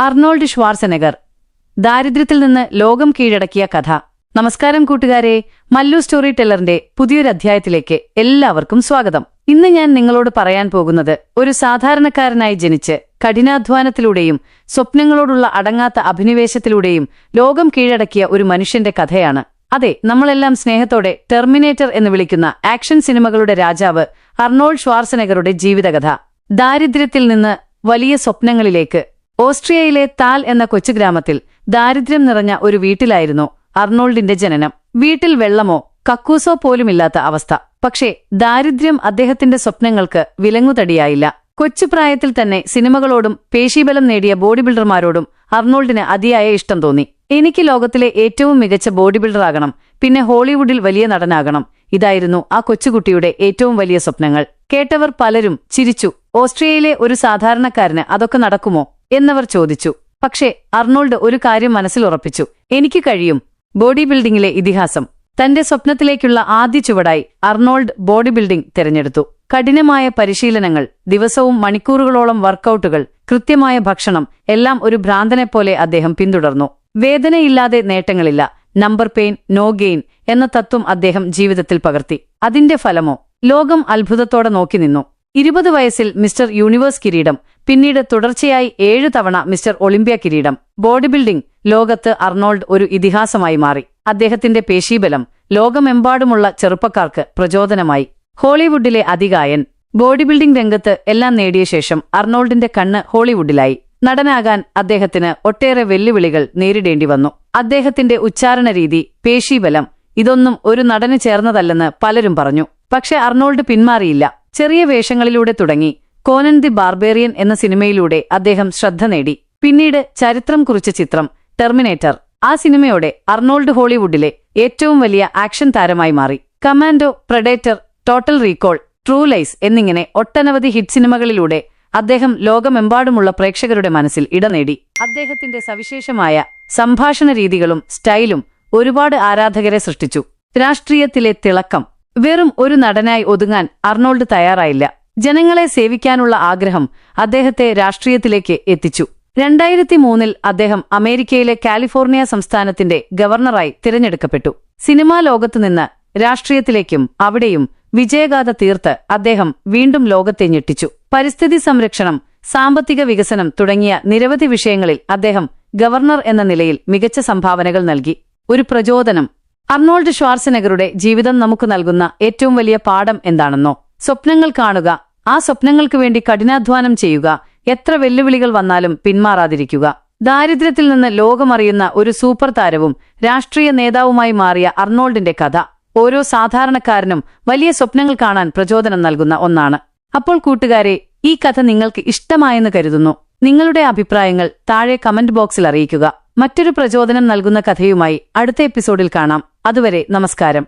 Arnold ഷ്വാർസെനഗർ ദാരിദ്ര്യത്തിൽ നിന്ന് ലോകം കീഴടക്കിയ കഥ. നമസ്കാരം കൂട്ടുകാരെ മല്ലു സ്റ്റോറി ടെല്ലറിന്റെ പുതിയൊരു അധ്യായത്തിലേക്ക് എല്ലാവർക്കും സ്വാഗതം. ഇന്ന് ഞാൻ നിങ്ങളോട് പറയാൻ പോകുന്നത് ഒരു സാധാരണക്കാരനായി ജനിച്ച് കഠിനാധ്വാനത്തിലൂടെയും സ്വപ്നങ്ങളോടുള്ള അടങ്ങാത്ത അഭിനിവേശത്തിലൂടെയും ലോകം കീഴടക്കിയ ഒരു മനുഷ്യന്റെ കഥയാണ്. അതെ നമ്മളെല്ലാം സ്നേഹത്തോടെ ടെർമിനേറ്റർ എന്ന് വിളിക്കുന്ന ആക്ഷൻ സിനിമകളുടെ രാജാവ് അർണോൾഡ് ഷ്വാർസെനഗറുടെ ജീവിതകഥ. ദാരിദ്ര്യത്തിൽ നിന്ന് വലിയ സ്വപ്നങ്ങളിലേക്ക് ഓസ്ട്രിയയിലെ താൽ എന്ന കൊച്ചു ഗ്രാമത്തിൽ ദാരിദ്ര്യം നിറഞ്ഞ ഒരു വീട്ടിലായിരുന്നു അർണോൾഡിന്റെ ജനനം. വീട്ടിൽ വെള്ളമോ കക്കൂസോ പോലുമില്ലാത്ത അവസ്ഥ. പക്ഷേ ദാരിദ്ര്യം അദ്ദേഹത്തിന്റെ സ്വപ്നങ്ങൾക്ക് വിലങ്ങുതടിയായില്ല. കൊച്ചുപ്രായത്തിൽ തന്നെ സിനിമകളോടും പേശീബലം നേടിയ ബോഡി ബിൽഡർമാരോടും അർണോൾഡിന് അതിയായ ഇഷ്ടം തോന്നി. എനിക്ക് ലോകത്തിലെ ഏറ്റവും മികച്ച ബോഡി ബിൽഡറാകണം പിന്നെ ഹോളിവുഡിൽ വലിയ നടനാകണം. ഇതായിരുന്നു ആ കൊച്ചുകുട്ടിയുടെ ഏറ്റവും വലിയ സ്വപ്നങ്ങൾ. കേട്ടവർ പലരും ചിരിച്ചു ഓസ്ട്രിയയിലെ ഒരു സാധാരണക്കാരന് അതൊക്കെ നടക്കുമോ? എന്നവർ ചോദിച്ചു. പക്ഷേ അർണോൾഡ് ഒരു കാര്യം മനസ്സിൽ ഉറപ്പിച്ചു. എനിക്ക് കഴിയും. ബോഡി ബിൽഡിംഗിലെ ഇതിഹാസം. തന്റെ സ്വപ്നത്തിലേക്കുള്ള ആദ്യ ചുവടായി അർണോൾഡ് ബോഡി ബിൽഡിംഗ് തിരഞ്ഞെടുത്തു. കഠിനമായ പരിശീലനങ്ങൾ ദിവസവും മണിക്കൂറുകളോളം വർക്കൌട്ടുകൾ കൃത്യമായ ഭക്ഷണം എല്ലാം ഒരു ഭ്രാന്തനെപ്പോലെ അദ്ദേഹം പിന്തുടർന്നു. വേദനയില്ലാതെ നേട്ടങ്ങളില്ല. നമ്പർ പെയിൻ നോ ഗെയിൻ എന്ന തത്വം അദ്ദേഹം ജീവിതത്തിൽ പകർത്തി. അതിന്റെ ഫലമോ? ലോകം അത്ഭുതത്തോടെ നോക്കി നിന്നു. ഇരുപത് വയസ്സിൽ മിസ്റ്റർ യൂണിവേഴ്സ് കിരീടം പിന്നീട് തുടർച്ചയായി ഏഴു തവണ മിസ്റ്റർ ഒളിമ്പ്യ കിരീടം. ബോഡി ബിൽഡിംഗ് ലോകത്ത് അർണോൾഡ് ഒരു ഇതിഹാസമായി മാറി. അദ്ദേഹത്തിന്റെ പേശീബലം ലോകമെമ്പാടുമുള്ള ചെറുപ്പക്കാർക്ക് പ്രചോദനമായി. ഹോളിവുഡിലെ അതികായൻ ബോഡി ബിൽഡിംഗ് രംഗത്ത് എല്ലാം നേടിയ ശേഷം അർണോൾഡിന്റെ കണ്ണ് ഹോളിവുഡിലായി. നടനാകാൻ അദ്ദേഹത്തിന് ഒട്ടേറെ വെല്ലുവിളികൾ നേരിടേണ്ടി വന്നു. അദ്ദേഹത്തിന്റെ ഉച്ചാരണ രീതി പേശീബലം ഇതൊന്നും ഒരു നടന് ചേർന്നതല്ലെന്ന് പലരും പറഞ്ഞു. പക്ഷെ അർണോൾഡ് പിന്മാറിയില്ല. ചെറിയ വേഷങ്ങളിലൂടെ തുടങ്ങി കോനൻ ദി ബാർബേറിയൻ എന്ന സിനിമയിലൂടെ അദ്ദേഹം ശ്രദ്ധ നേടി. പിന്നീട് ചരിത്രം കുറിച്ച ചിത്രം ടെർമിനേറ്റർ. ആ സിനിമയോടെ അർണോൾഡ് ഹോളിവുഡിലെ ഏറ്റവും വലിയ ആക്ഷൻ താരമായി മാറി. Commando predator total recall true lies എന്നിങ്ങനെ ഒട്ടനവധി ഹിറ്റ് സിനിമകളിലൂടെ അദ്ദേഹം ലോകമെമ്പാടുമുള്ള പ്രേക്ഷകരുടെ മനസ്സിൽ ഇടനേടി അദ്ദേഹത്തിന്റെ സവിശേഷമായ സംഭാഷണ രീതികളും സ്റ്റൈലും ഒരുപാട് ആരാധകരെ സൃഷ്ടിച്ചു. രാഷ്ട്രീയത്തിലെ തിളക്കം വെറും ഒരു നടനായി ഒതുങ്ങാൻ അർണോൾഡ് തയ്യാറായില്ല. ജനങ്ങളെ സേവിക്കാനുള്ള ആഗ്രഹം അദ്ദേഹത്തെ രാഷ്ട്രീയത്തിലേക്ക് എത്തിച്ചു. രണ്ടായിരത്തി മൂന്നിൽ അദ്ദേഹം അമേരിക്കയിലെ കാലിഫോർണിയ സംസ്ഥാനത്തിന്റെ ഗവർണറായി തിരഞ്ഞെടുക്കപ്പെട്ടു. സിനിമാ ലോകത്തുനിന്ന് രാഷ്ട്രീയത്തിലേക്കും അവിടെയും വിജയഗാഥ തീർത്ത് അദ്ദേഹം വീണ്ടും ലോകത്തെ ഞെട്ടിച്ചു. പരിസ്ഥിതി സംരക്ഷണം സാമ്പത്തിക വികസനം തുടങ്ങിയ നിരവധി വിഷയങ്ങളിൽ അദ്ദേഹം ഗവർണർ എന്ന നിലയിൽ മികച്ച സംഭാവനകൾ നൽകി. ഒരു പ്രചോദനം അർണോൾഡ് ഷ്വാർസനഗറുടെ ജീവിതം നമുക്ക് നൽകുന്ന ഏറ്റവും വലിയ പാഠം എന്താണെന്നോ? സ്വപ്നങ്ങൾ കാണുക. ആ സ്വപ്നങ്ങൾക്ക് വേണ്ടി കഠിനാധ്വാനം ചെയ്യുക. എത്ര വെല്ലുവിളികൾ വന്നാലും പിന്മാറാതിരിക്കുക. ദാരിദ്ര്യത്തിൽ നിന്ന് ലോകമറിയുന്ന ഒരു സൂപ്പർ താരവും രാഷ്ട്രീയ നേതാവുമായി മാറിയ അർണോൾഡിന്റെ കഥ. ഓരോ സാധാരണക്കാരനും വലിയ സ്വപ്നങ്ങൾ കാണാൻ പ്രചോദനം നൽകുന്ന ഒന്നാണ്. അപ്പോൾ കൂട്ടുകാരെ ഈ കഥ നിങ്ങൾക്ക് ഇഷ്ടമായെന്ന് കരുതുന്നു. നിങ്ങളുടെ അഭിപ്രായങ്ങൾ താഴെ കമന്റ് ബോക്സിൽ അറിയിക്കുക. മറ്റൊരു പ്രചോദനം നൽകുന്ന കഥയുമായി അടുത്ത എപ്പിസോഡിൽ കാണാം. അതുവരെ നമസ്കാരം.